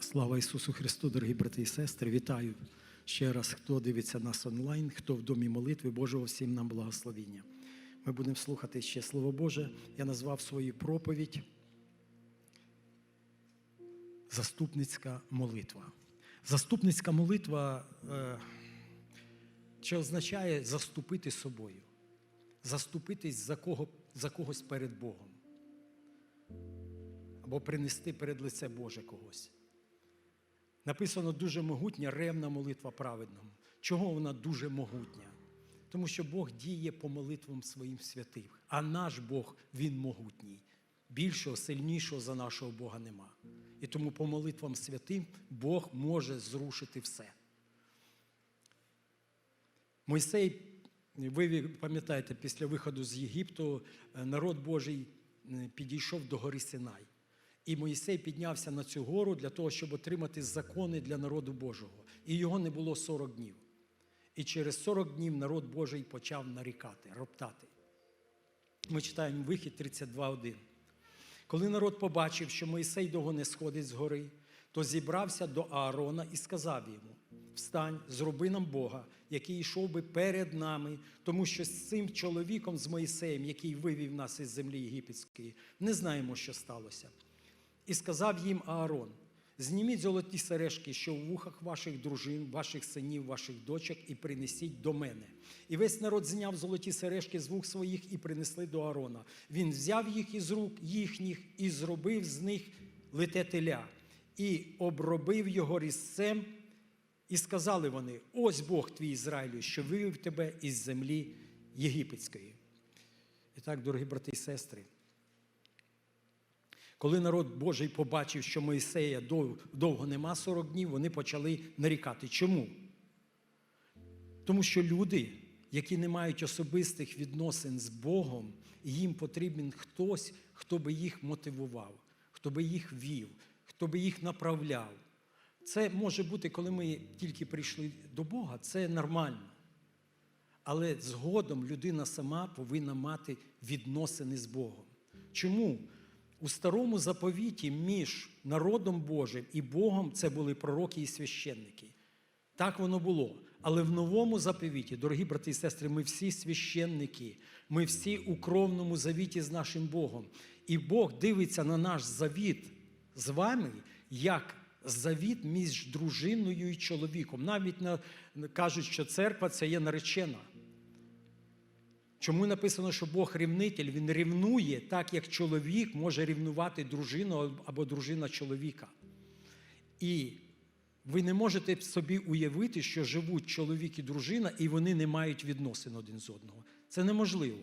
Слава Ісусу Христу, дорогі брати і сестри! Вітаю ще раз, хто дивиться нас онлайн, хто в домі молитви Божого, всім нам благословіння. Ми будемо слухати ще Слово Боже. Я назвав свою проповідь Заступницька молитва. Заступницька молитва, е, що означає заступити собою, заступитись за, кого, за когось перед Богом. Або принести перед лице Боже когось. Написано дуже могутня ревна молитва праведному. Чого вона дуже могутня? Тому що Бог діє по молитвам своїм святим, а наш Бог, Він могутній. Більшого, сильнішого за нашого Бога нема. І тому по молитвам святим Бог може зрушити все. Мойсей, ви пам'ятаєте, після виходу з Єгипту е, народ Божий е, підійшов до гори Синай. І Моїсей піднявся на цю гору для того, щоб отримати закони для народу Божого. І його не було 40 днів. І через 40 днів народ Божий почав нарікати, роптати. Ми читаємо вихід 32.1. Коли народ побачив, що Моїсей довго не сходить з гори, то зібрався до Аарона і сказав йому: Встань, зроби нам Бога, який йшов би перед нами, тому що з цим чоловіком, з Моїсеєм, який вивів нас із землі єгипетської, не знаємо, що сталося. І сказав їм Аарон: зніміть золоті сережки, що в вухах ваших дружин, ваших синів, ваших дочок, і принесіть до мене. І весь народ зняв золоті сережки з вух своїх і принесли до Аарона. Він взяв їх із рук їхніх і зробив з них лите теля, і обробив його різцем. І сказали вони: ось Бог твій Ізраїлю, що вивів тебе із землі єгипетської. І так, дорогі брати і сестри. Коли народ Божий побачив, що Моїсея довго нема 40 днів, вони почали нарікати. Чому? Тому що люди, які не мають особистих відносин з Богом, їм потрібен хтось, хто би їх мотивував, хто би їх вів, хто би їх направляв. Це може бути, коли ми тільки прийшли до Бога, це нормально. Але згодом людина сама повинна мати відносини з Богом. Чому? У старому заповіті між народом Божим і Богом це були пророки і священники. Так воно було. Але в новому заповіті, дорогі брати і сестри, ми всі священники, ми всі у кровному завіті з нашим Богом. І Бог дивиться на наш завіт з вами, як завіт між дружиною і чоловіком. Навіть на, кажуть, що церква це є наречена. Чому написано, що Бог рівнитель, Він рівнує так, як чоловік може рівнувати дружину або дружина чоловіка. І ви не можете собі уявити, що живуть чоловік і дружина, і вони не мають відносин один з одного. Це неможливо.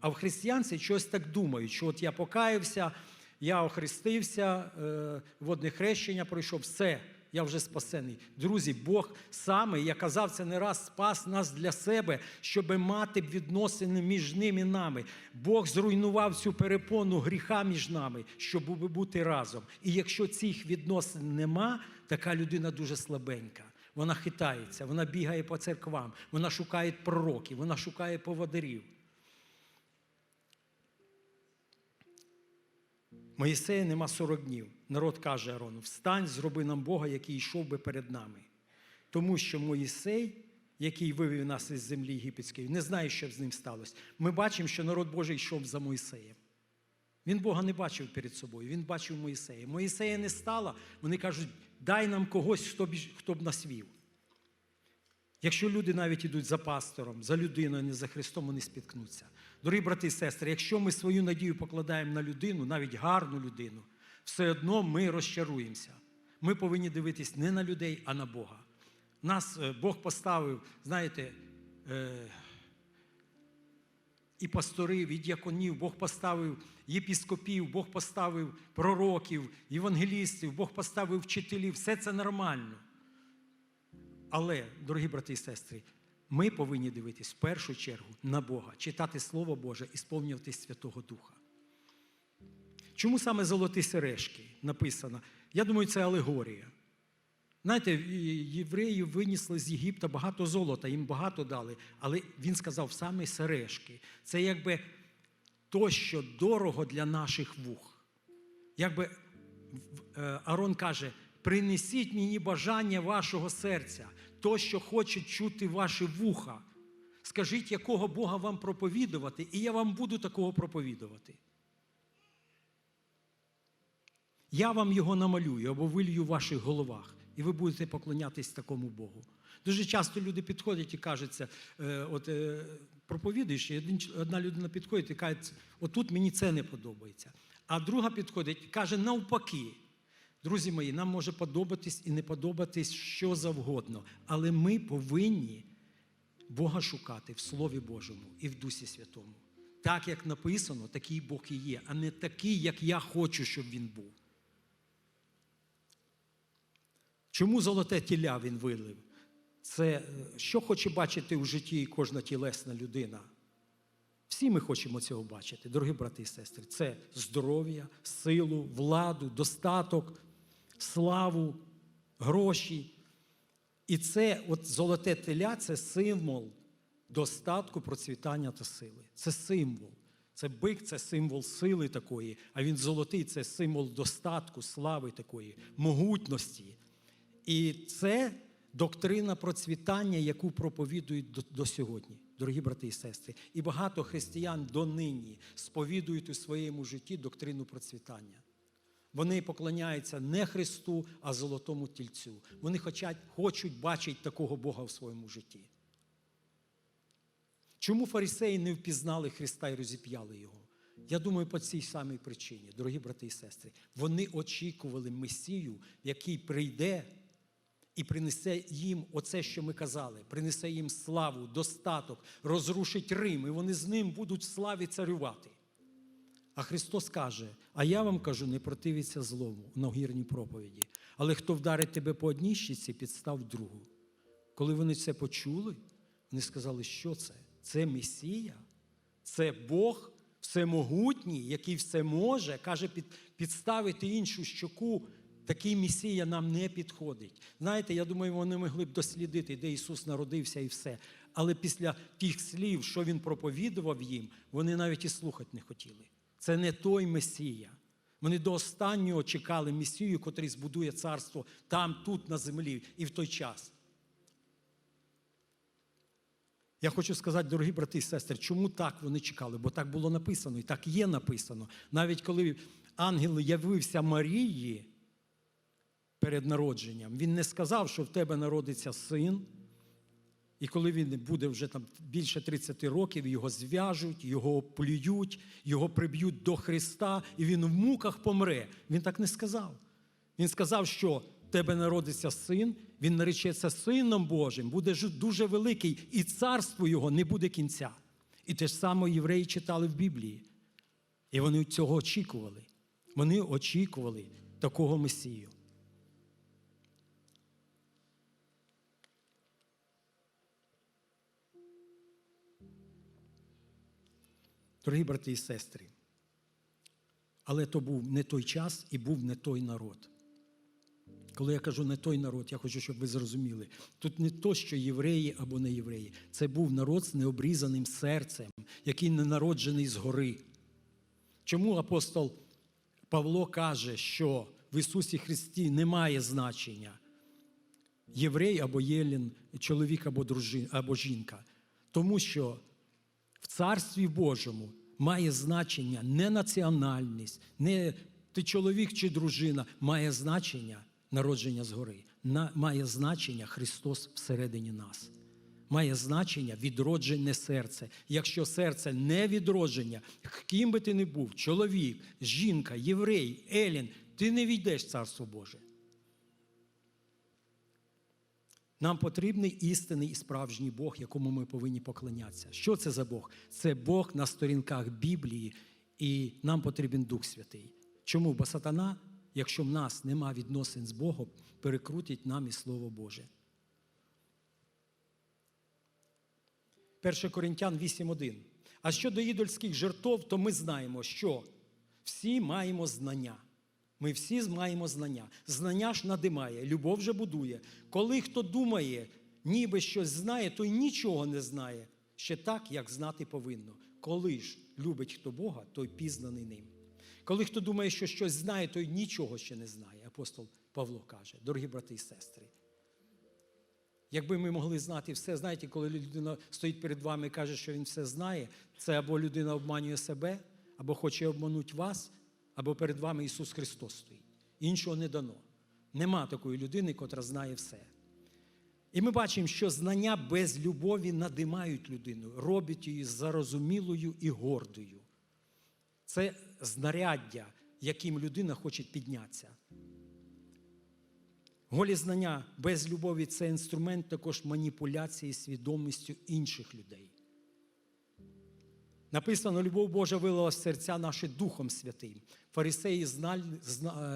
А в християнці щось так думають, що от я покаявся, я охрестився, е, водне хрещення пройшов, все я вже спасений. Друзі, Бог саме, я казав це не раз, спас нас для себе, щоб мати відносини між ним і нами. Бог зруйнував цю перепону гріха між нами, щоб бути разом. І якщо цих відносин нема, така людина дуже слабенька. Вона хитається, вона бігає по церквам, вона шукає пророків, вона шукає поводирів. Моїсея нема 40 днів. Народ каже Арону: встань, зроби нам Бога, який йшов би перед нами. Тому що Моїсей, який вивів нас із землі єгипетської, не знає, що з ним сталося. Ми бачимо, що народ Божий йшов за Моїсеєм. Він Бога не бачив перед собою, він бачив Моїсея. Моїсея не стало, вони кажуть, дай нам когось, хто б, хто б нас вів. Якщо люди навіть ідуть за пастором, за людиною, а не за Христом, вони спіткнуться. Дорогі брати і сестри, якщо ми свою надію покладаємо на людину, навіть гарну людину, все одно ми розчаруємося. Ми повинні дивитись не на людей, а на Бога. Нас е, Бог поставив, знаєте, е, і пасторів, і діаконів, Бог поставив єпіскопів, Бог поставив пророків, євангелістів, Бог поставив вчителів. Все це нормально. Але, дорогі брати і сестри, ми повинні дивитись в першу чергу на Бога, читати Слово Боже і сповнюватись Святого Духа. Чому саме золоті сережки написано? Я думаю, це алегорія. Знаєте, євреї винесли з Єгипта багато золота, їм багато дали, але він сказав саме сережки. Це якби то, що дорого для наших вух. Якби Арон каже, принесіть мені бажання вашого серця, то, що хочуть чути ваші вуха. Скажіть, якого Бога вам проповідувати, і я вам буду такого проповідувати. Я вам його намалюю або вилью в ваших головах, і ви будете поклонятись такому Богу. Дуже часто люди підходять і кажуть, е, от е, проповідуєш, і одна людина підходить і каже, отут мені це не подобається. А друга підходить і каже, навпаки. Друзі мої, нам може подобатись і не подобатись що завгодно, але ми повинні Бога шукати в Слові Божому і в Дусі Святому. Так, як написано, такий Бог і є, а не такий, як я хочу, щоб він був. Чому золоте тіля він вилив? Це е, що хоче бачити у житті кожна тілесна людина? Всі ми хочемо цього бачити, дорогі брати і сестри. Це здоров'я, силу, владу, достаток, славу, гроші. І це от золоте теля це символ достатку, процвітання та сили. Це символ. Це бик, це символ сили такої, а він золотий це символ достатку, слави такої, могутності. І це доктрина процвітання, яку проповідують до, до сьогодні, дорогі брати і сестри. І багато християн донині сповідують у своєму житті доктрину процвітання. Вони поклоняються не Христу, а золотому тільцю. Вони хочуть, хочуть бачити такого Бога в своєму житті. Чому фарисеї не впізнали Христа і розіп'яли Його? Я думаю, по цій самій причині, дорогі брати і сестри, вони очікували Месію, який прийде і принесе їм оце, що ми казали, принесе їм славу, достаток, розрушить Рим, і вони з ним будуть в славі царювати. А Христос каже: А я вам кажу, не противіться злому на гірній проповіді. Але хто вдарить тебе по одній щиці, підстав другу. Коли вони це почули, вони сказали, що це? Це Месія, це Бог всемогутній, який все може, каже, під, підставити іншу щоку. Такий Месія нам не підходить. Знаєте, я думаю, вони могли б дослідити, де Ісус народився і все. Але після тих слів, що Він проповідував їм, вони навіть і слухати не хотіли. Це не той Месія. Вони до останнього чекали Месію, котрий збудує царство там, тут, на землі, і в той час. Я хочу сказати, дорогі брати і сестри, чому так вони чекали? Бо так було написано, і так є написано. Навіть коли ангел явився Марії перед народженням, він не сказав, що в тебе народиться син. І коли він буде вже там більше 30 років, його зв'яжуть, його плюють, його приб'ють до Христа, і він в муках помре. Він так не сказав. Він сказав, що в тебе народиться син, він наречеться сином Божим, буде дуже великий, і царство його не буде кінця. І те ж саме євреї читали в Біблії. І вони цього очікували. Вони очікували такого Месію. Дорогі брати і сестри, але то був не той час і був не той народ. Коли я кажу не той народ, я хочу, щоб ви зрозуміли. Тут не то, що євреї або не євреї. Це був народ з необрізаним серцем, який не народжений згори. Чому апостол Павло каже, що в Ісусі Христі немає значення єврей або єлін, чоловік або, дружин, або жінка? Тому що в Царстві Божому має значення не національність, не ти чоловік чи дружина, має значення народження згори, має значення Христос всередині нас. Має значення відроджене серце. Якщо серце не відродження, ким би ти не був, чоловік, жінка, єврей, елін, ти не війдеш в Царство Боже. Нам потрібний істинний і справжній Бог, якому ми повинні поклонятися. Що це за Бог? Це Бог на сторінках Біблії, і нам потрібен Дух Святий. Чому? Бо сатана, якщо в нас нема відносин з Богом, перекрутить нам і Слово Боже. 1 Коринтян 8.1. А щодо ідольських жертв, то ми знаємо, що всі маємо знання. Ми всі маємо знання. Знання ж надимає, любов же будує. Коли хто думає, ніби щось знає, той нічого не знає. Ще так, як знати повинно. Коли ж любить хто Бога, той пізнаний ним. Коли хто думає, що щось знає, той нічого ще не знає. Апостол Павло каже, дорогі брати і сестри. Якби ми могли знати все, знаєте, коли людина стоїть перед вами і каже, що він все знає, це або людина обманює себе, або хоче обманути вас, або перед вами Ісус Христос стоїть. Іншого не дано. Нема такої людини, котра знає все. І ми бачимо, що знання без любові надимають людину, роблять її зарозумілою і гордою. Це знаряддя, яким людина хоче піднятися. Голі знання без любові це інструмент також маніпуляції свідомістю інших людей. Написано, любов Божа вилила в серця наші Духом Святим. Фарисеї знали,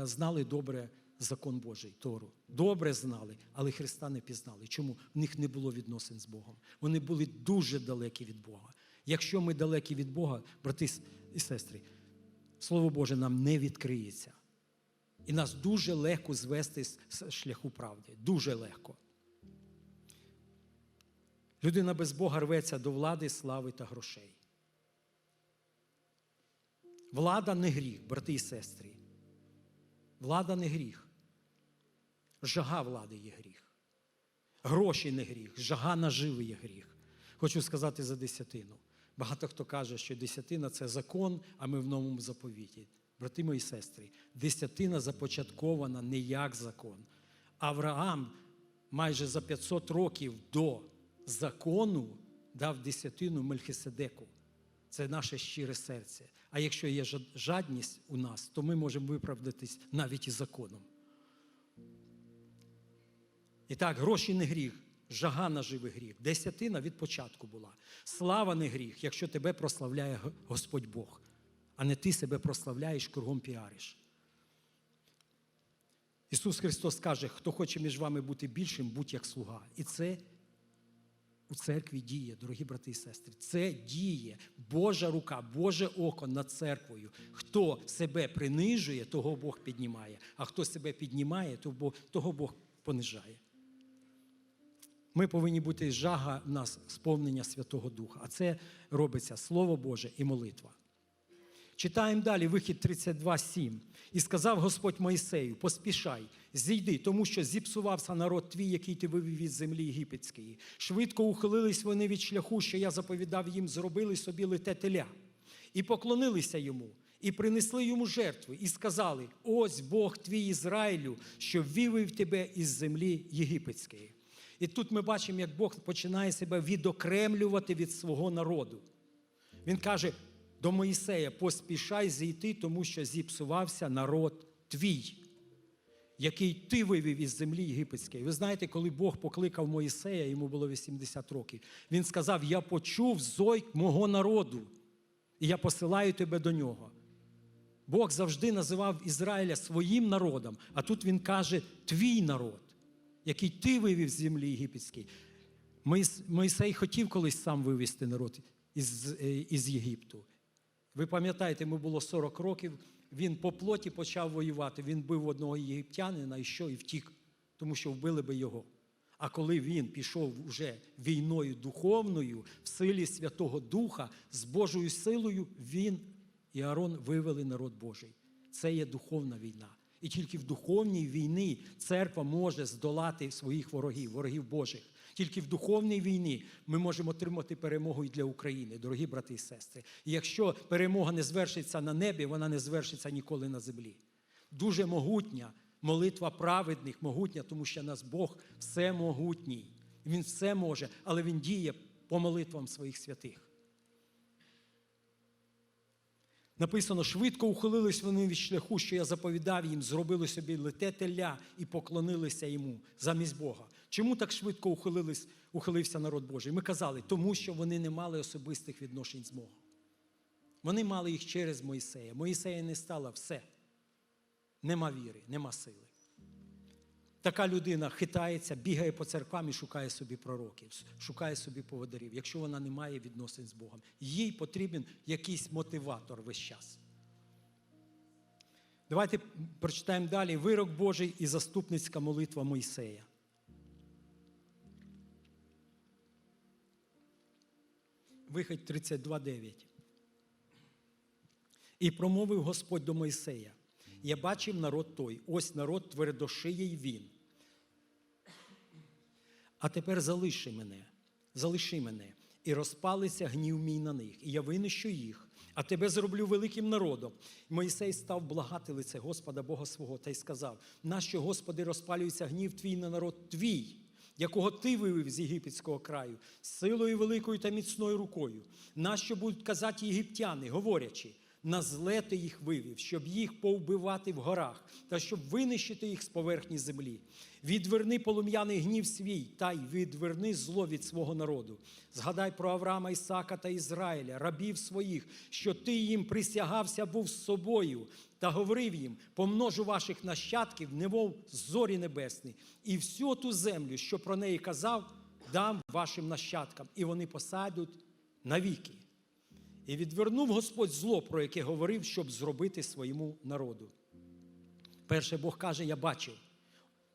знали добре закон Божий, Тору. Добре знали, але Христа не пізнали. Чому? В них не було відносин з Богом. Вони були дуже далекі від Бога. Якщо ми далекі від Бога, брати і сестри, Слово Боже нам не відкриється. І нас дуже легко звести з з шляху правди. Дуже легко. Людина без Бога рветься до влади, слави та грошей. Влада не гріх, брати і сестри. Влада не гріх. Жага влади є гріх. Гроші не гріх, жага наживи є гріх. Хочу сказати за десятину. Багато хто каже, що десятина це закон, а ми в новому заповіті. Брати мої сестри, десятина започаткована не як закон. Авраам майже за 500 років до закону дав десятину Мельхиседеку. Це наше щире серце. А якщо є жадність у нас, то ми можемо виправдатись навіть і законом. І так, гроші не гріх, жага наживий гріх. Десятина від початку була. Слава не гріх, якщо тебе прославляє Господь Бог, а не ти себе прославляєш, кругом піариш. Ісус Христос каже, хто хоче між вами бути більшим, будь як слуга. І це у церкві діє, дорогі брати і сестри. Це діє Божа рука, Боже око над церквою. Хто себе принижує, того Бог піднімає, а хто себе піднімає, того Бог понижає. Ми повинні бути жага в нас сповнення Святого Духа. А це робиться Слово Боже і молитва. Читаємо далі вихід 32.7. І сказав Господь Моїсею: поспішай, зійди, тому що зіпсувався народ твій, який ти вивів від землі єгипетської. Швидко ухилились вони від шляху, що я заповідав їм, зробили собі лите теля. І поклонилися йому, і принесли йому жертви, і сказали: Ось Бог твій Ізраїлю, що вивів тебе із землі єгипетської. І тут ми бачимо, як Бог починає себе відокремлювати від свого народу. Він каже до Моїсея: поспішай зійти, тому що зіпсувався народ твій, який ти вивів із землі єгипетської. Ви знаєте, коли Бог покликав Моїсея, йому було 80 років, він сказав: Я почув зойк мого народу, і я посилаю тебе до нього. Бог завжди називав Ізраїля своїм народом, а тут він каже: твій народ, який ти вивів з землі єгипетської. Моїсей хотів колись сам вивести народ із, е, із Єгипту. Ви пам'ятаєте, йому було 40 років, він по плоті почав воювати. Він бив одного єгиптянина і що, і втік, тому що вбили би його. А коли він пішов уже війною духовною, в силі Святого Духа, з Божою силою, він і Аарон вивели народ Божий. Це є духовна війна. І тільки в духовній війні церква може здолати своїх ворогів, ворогів Божих. Тільки в духовній війні ми можемо отримати перемогу і для України, дорогі брати і сестри. І якщо перемога не звершиться на небі, вона не звершиться ніколи на землі. Дуже могутня молитва праведних, могутня, тому що нас Бог всемогутній. Він все може, але Він діє по молитвам своїх святих. Написано, швидко ухилились вони від шляху, що я заповідав їм, зробили собі лите теля і поклонилися йому замість Бога. Чому так швидко ухилились, ухилився народ Божий? Ми казали, тому що вони не мали особистих відношень з Богом. Вони мали їх через Моїсея. Моїсея не стало все. Нема віри, нема сили. Така людина хитається, бігає по церквам і шукає собі пророків, шукає собі поводарів, якщо вона не має відносин з Богом. Їй потрібен якийсь мотиватор весь час. Давайте прочитаємо далі вирок Божий і заступницька молитва Мойсея. Вихідь 32.9. І промовив Господь до Мойсея: Я бачив народ той, ось народ твердошиєй він. А тепер залиши мене, залиши мене, і розпалиться гнів мій на них, і я винищу їх, а тебе зроблю великим народом. Моїсей став благати лице Господа Бога свого та й сказав: нащо, Господи, розпалюється гнів твій на народ твій, якого ти вивів з єгипетського краю, силою великою та міцною рукою. Нащо будуть казати єгиптяни, говорячи, на зле ти їх вивів, щоб їх повбивати в горах, та щоб винищити їх з поверхні землі. Відверни полум'яний гнів свій, та й відверни зло від свого народу. Згадай про Авраама, Ісака та Ізраїля, рабів своїх, що ти їм присягався був з собою, та говорив їм: помножу ваших нащадків, немов зорі небесні, і всю ту землю, що про неї казав, дам вашим нащадкам, і вони посадять навіки. І відвернув Господь зло, про яке говорив, щоб зробити своєму народу. Перше Бог каже: Я бачив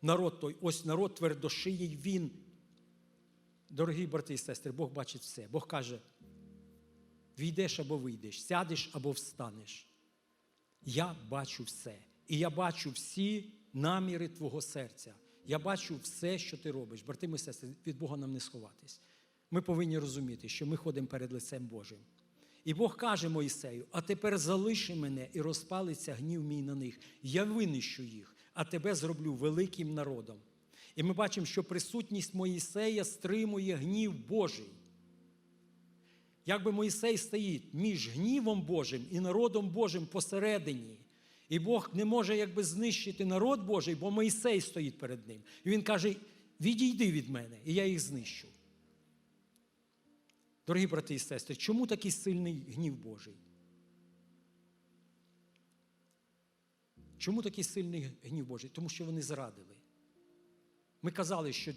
народ той, ось народ твердошиїй він. Дорогі брати і сестри, Бог бачить все. Бог каже: війдеш або вийдеш, сядеш або встанеш. Я бачу все. І я бачу всі наміри твого серця. Я бачу все, що ти робиш. Брати сестри, від Бога нам не сховатись. Ми повинні розуміти, що ми ходимо перед лицем Божим. І Бог каже Моїсею: а тепер залиши мене і розпалиться гнів мій на них. Я винищу їх, а тебе зроблю великим народом. І ми бачимо, що присутність Моїсея стримує гнів Божий. Якби Моїсей стоїть між гнівом Божим і народом Божим посередині, і Бог не може якби знищити народ Божий, бо Моїсей стоїть перед ним. І він каже: відійди від мене, і я їх знищу. Дорогі брати і сестри, чому такий сильний гнів Божий? Чому такий сильний гнів Божий? Тому що вони зрадили. Ми казали, що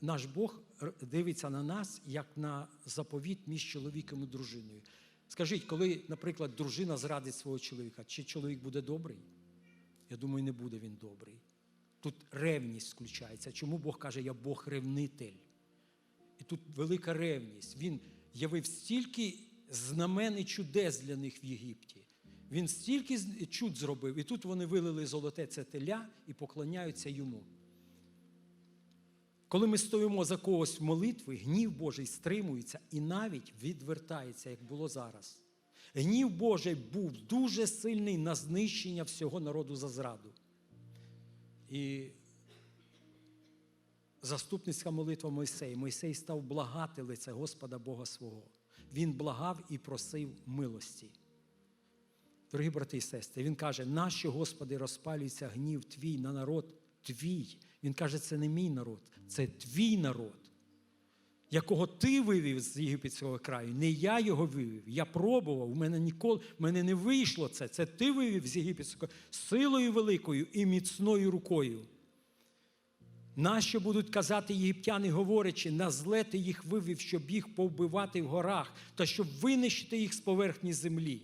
наш Бог дивиться на нас як на заповіт між чоловіком і дружиною. Скажіть, коли, наприклад, дружина зрадить свого чоловіка, чи чоловік буде добрий? Я думаю, не буде він добрий. Тут ревність включається. Чому Бог каже, я Бог ревнитель? І тут велика ревність. Він явив стільки знамен і чудес для них в Єгипті. Він стільки чуд зробив, і тут вони вилили золоте це теля і поклоняються йому. Коли ми стоїмо за когось в молитві, гнів Божий стримується і навіть відвертається, як було зараз. Гнів Божий був дуже сильний на знищення всього народу за зраду. І заступницька молитва Мойсея. Мойсей став благати лице Господа Бога свого. Він благав і просив милості. Дорогі брати і сестри, він каже: нащо, Господи, розпалюється гнів твій на народ твій. Він каже, це не мій народ, це твій народ, якого ти вивів з єгипетського краю. Не я його вивів. Я пробував, у мене ніколи в мене не вийшло це. Це ти вивів з єгипетського силою великою і міцною рукою. Нащо будуть казати єгиптяни, говорячи, на зле ти їх вивів, щоб їх повбивати в горах, та щоб винищити їх з поверхні землі.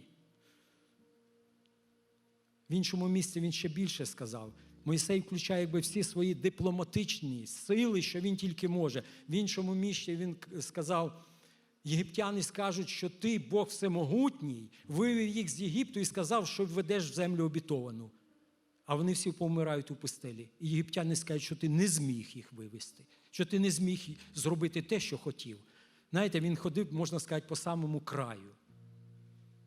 В іншому місці він ще більше сказав. Мойсей включає якби всі свої дипломатичні сили, що він тільки може. В іншому місці він сказав: єгиптяни скажуть, що ти, Бог всемогутній, вивів їх з Єгипту і сказав, що ведеш в землю обітовану. А вони всі помирають у пустелі. І єгиптяни скажуть, що ти не зміг їх вивести, що ти не зміг зробити те, що хотів. Знаєте, він ходив, можна сказати, по самому краю,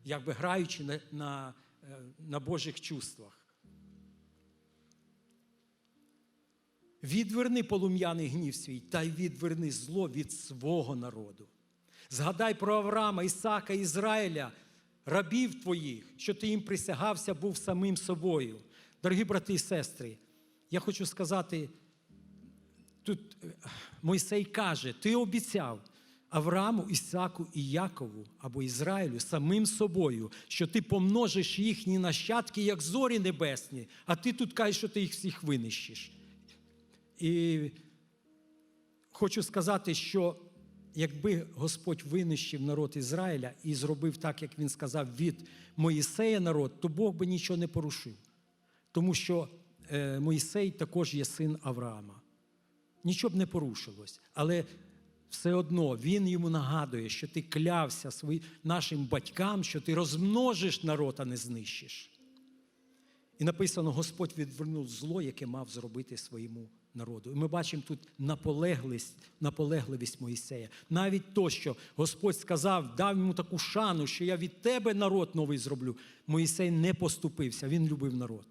якби граючи на, на, на Божих чувствах. Відверни полум'яний гнів свій та й відверни зло від свого народу. Згадай про Авраама, Ісака, Ізраїля, рабів твоїх, що ти їм присягався, був самим собою. Дорогі брати і сестри, я хочу сказати, тут Мойсей каже: ти обіцяв Аврааму, Ісаку і Якову або Ізраїлю самим собою, що ти помножиш їхні нащадки, як зорі небесні, а ти тут кажеш, що ти їх всіх винищиш. І хочу сказати, що якби Господь винищив народ Ізраїля і зробив так, як він сказав, від Моїсея народ, то Бог би нічого не порушив. Тому що е, Моїсей також є син Авраама. Нічого б не порушилось. Але все одно він йому нагадує, що ти клявся свої, нашим батькам, що ти розмножиш народ, а не знищиш. І написано: Господь відвернув зло, яке мав зробити своєму народу. І ми бачимо тут наполегливість, наполегливість Моїсея. Навіть то, що Господь сказав, дав йому таку шану, що я від тебе народ новий зроблю. Моїсей не поступився, він любив народ.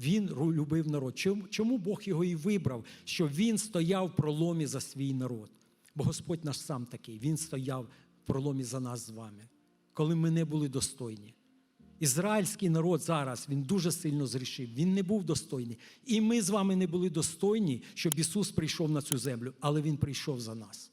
Він любив народ. Чому, Бог його і вибрав, що він стояв в проломі за свій народ? Бо Господь наш сам такий, Він стояв в проломі за нас з вами, коли ми не були достойні. Ізраїльський народ зараз він дуже сильно зрішив, він не був достойний. І ми з вами не були достойні, щоб Ісус прийшов на цю землю, але Він прийшов за нас.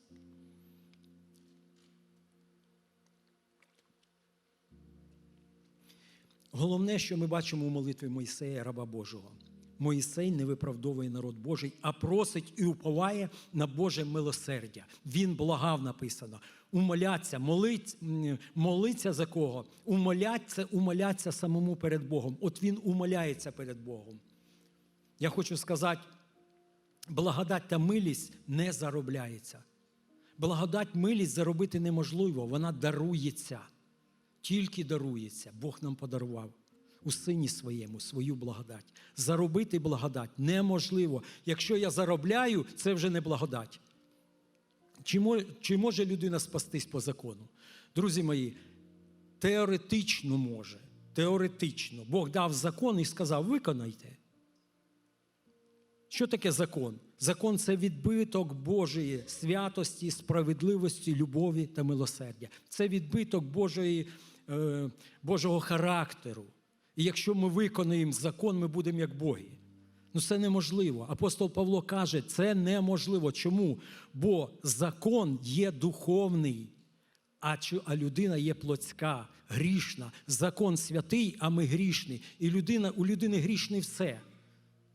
Головне, що ми бачимо у молитві Моїсея, раба Божого. Моїсей не виправдовує народ Божий, а просить і уповає на Боже милосердя. Він благав написано. Умоляться, молить, молиться за кого? Умоляться, умоляться самому перед Богом. От він умоляється перед Богом. Я хочу сказати, благодать та милість не заробляється. Благодать, милість заробити неможливо, вона дарується. Тільки дарується. Бог нам подарував у сині своєму свою благодать. Заробити благодать неможливо. Якщо я заробляю, це вже не благодать. Чи може, чи може людина спастись по закону? Друзі мої, теоретично може. Теоретично. Бог дав закон і сказав: виконайте. Що таке закон? Закон це відбиток Божої святості, справедливості, любові та милосердя. Це відбиток Божої, Божого характеру. І якщо ми виконуємо закон, ми будемо як боги. Ну це неможливо. Апостол Павло каже, це неможливо. Чому? Бо закон є духовний, а людина є плотська, грішна. Закон святий, а ми грішні. І людина, у людини грішне все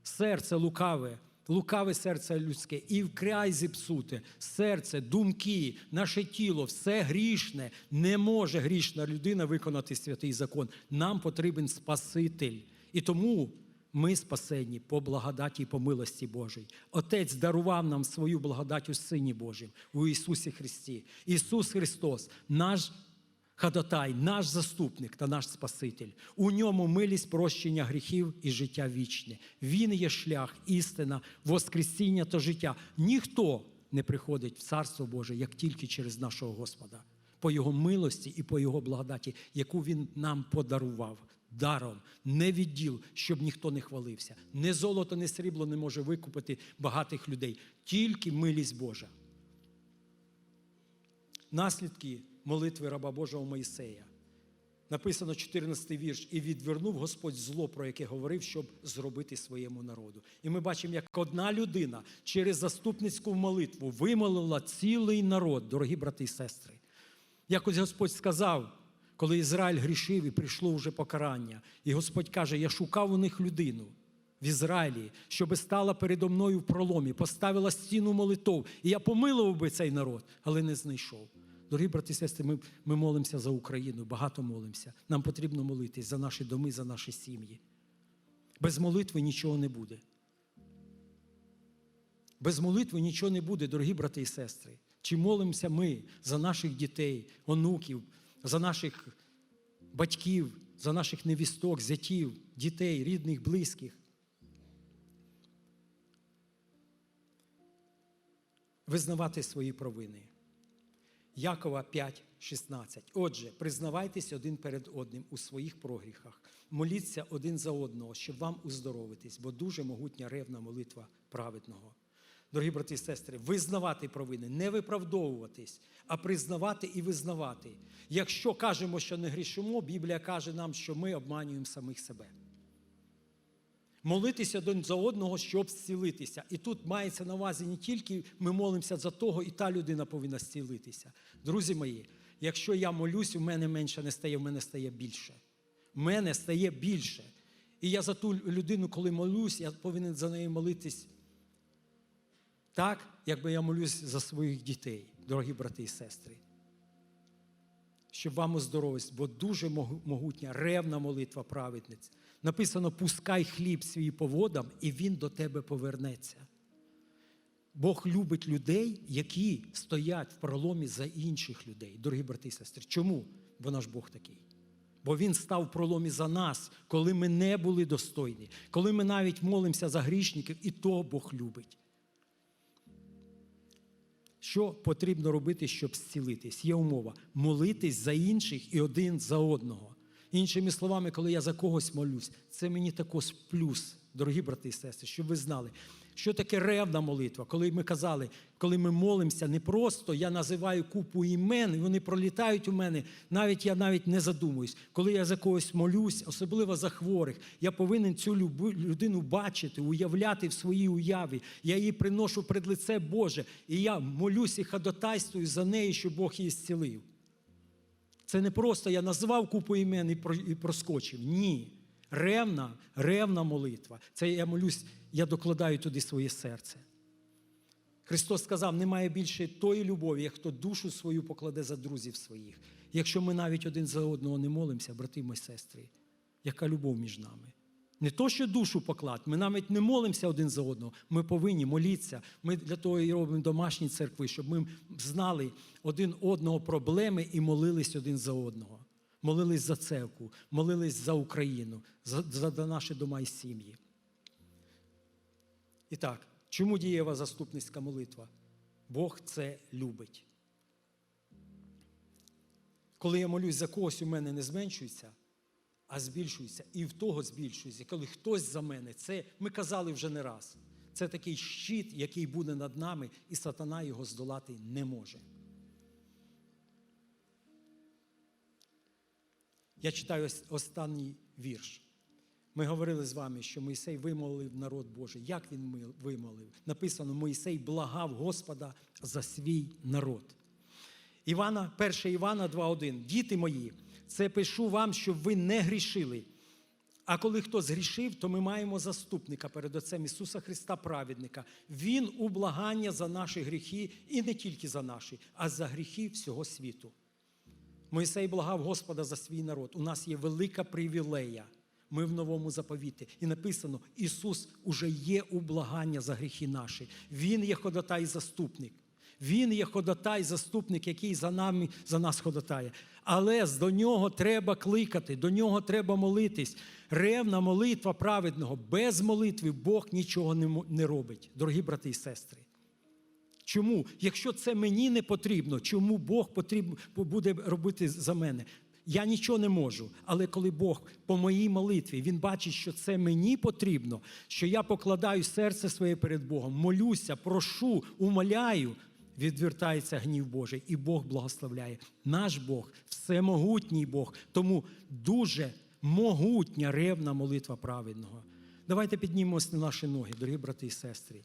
серце лукаве, лукаве серце людське, і вкрай зіпсуте, серце, думки, наше тіло, все грішне. Не може грішна людина виконати святий закон. Нам потрібен Спаситель. І тому ми спасені по благодаті і по милості Божій. Отець дарував нам свою благодать у Сині Божім, у Ісусі Христі. Ісус Христос, наш Хадатай, наш заступник та наш Спаситель. У ньому милість прощення гріхів і життя вічне. Він є шлях, істина, воскресіння та життя. Ніхто не приходить в Царство Боже, як тільки через нашого Господа, по Його милості і по Його благодаті, яку Він нам подарував. Даром, не відділ, щоб ніхто не хвалився. Не золото, не срібло не може викупити багатих людей, тільки милість Божа наслідки молитви раба Божого Моїсея. Написано 14 вірш, і відвернув Господь зло, про яке говорив, щоб зробити своєму народу. І ми бачимо, як одна людина через заступницьку молитву вимолила цілий народ, дорогі брати і сестри. Якось Господь сказав, коли Ізраїль грішив і прийшло вже покарання, і Господь каже: Я шукав у них людину в Ізраїлі, щоби стала передо мною в проломі, поставила стіну молитов, і я помилував би цей народ, але не знайшов. Дорогі брати і сестри, ми, ми молимося за Україну, багато молимося. Нам потрібно молитись за наші доми, за наші сім'ї. Без молитви нічого не буде. Без молитви нічого не буде, дорогі брати і сестри. Чи молимося ми за наших дітей, онуків, за наших батьків, за наших невісток, зятів, дітей, рідних, близьких? Визнавати свої провини. Якова 5, 16. Отже, признавайтесь один перед одним у своїх прогріхах, моліться один за одного, щоб вам уздоровитись, бо дуже могутня ревна молитва праведного. Дорогі брати і сестри, визнавати провини, не виправдовуватись, а признавати і визнавати. Якщо кажемо, що не грішимо, Біблія каже нам, що ми обманюємо самих себе. Молитися один за одного, щоб зцілитися. І тут мається на увазі не тільки ми молимося за того, і та людина повинна зцілитися. Друзі мої, якщо я молюсь, у мене менше не стає, в мене стає більше. В мене стає більше. І я за ту людину, коли молюсь, я повинен за неї молитись так, якби я молюсь за своїх дітей, дорогі брати і сестри. Щоб вам оздоровитись, бо дуже могутня, ревна молитва праведниць. Написано: пускай хліб свій по водам, і він до тебе повернеться. Бог любить людей, які стоять в проломі за інших людей, дорогі брати і сестри. Чому? Бо наш Бог такий. Бо Він став в проломі за нас, коли ми не були достойні, коли ми навіть молимося за грішників, і то Бог любить. Що потрібно робити, щоб зцілитись? Є умова молитись за інших і один за одного. Іншими словами, коли я за когось молюсь, це мені також плюс, дорогі брати і сестри, щоб ви знали, що таке ревна молитва. Коли ми казали, коли ми молимося, не просто я називаю купу імен, і вони пролітають у мене, навіть я навіть не задумуюсь. Коли я за когось молюсь, особливо за хворих, я повинен цю людину бачити, уявляти в своїй уяві. Я її приношу пред лице Боже, і я молюсь і ходатайствую за неї, щоб Бог її зцілив. Це не просто я назвав купу імен і проскочив. Ні. Ревна, ревна молитва. Це я молюсь, я докладаю туди своє серце. Христос сказав: немає більше тої любові, як хто душу свою покладе за друзів своїх. Якщо ми навіть один за одного не молимося, брати мої сестри, яка любов між нами? Не то, що душу поклад, ми навіть не молимося один за одного. Ми повинні молитися. Ми для того і робимо домашні церкви, щоб ми знали один одного проблеми і молились один за одного. Молились за церкву, молились за Україну, за, за наші дома і сім'ї. І так, чому дієва заступницька молитва? Бог це любить. Коли я молюсь за когось, у мене не зменшується, а збільшується. І в того збільшується. Коли хтось за мене, це ми казали вже не раз. Це такий щит, який буде над нами, і сатана його здолати не може. Я читаю останній вірш. Ми говорили з вами, що Мойсей вимолив народ Божий. Як він вимолив? Написано: Мойсей благав Господа за свій народ. Івана, 1 Івана 2,1. Діти мої, це пишу вам, щоб ви не грішили. А коли хто згрішив, то ми маємо заступника перед Отцем Ісуса Христа, праведника. Він у благання за наші гріхи, і не тільки за наші, а за гріхи всього світу. Мойсей благав Господа за свій народ. У нас є велика привілея. Ми в новому заповіті. І написано: Ісус уже є у благання за гріхи наші. Він є ходатай заступник. Він є ходатай заступник, який за нами за нас ходатає. Але до нього треба кликати, до нього треба молитись. Ревна молитва праведного. Без молитви Бог нічого не робить, дорогі брати і сестри. Чому? Якщо це мені не потрібно, чому Бог потрібно буде робити за мене? Я нічого не можу. Але коли Бог по моїй молитві Він бачить, що це мені потрібно, що я покладаю серце своє перед Богом, молюся, прошу, умоляю, відвертається гнів Божий, і Бог благословляє. Наш Бог, всемогутній Бог, тому дуже могутня ревна молитва праведного. Давайте піднімемось на наші ноги, дорогі брати і сестри.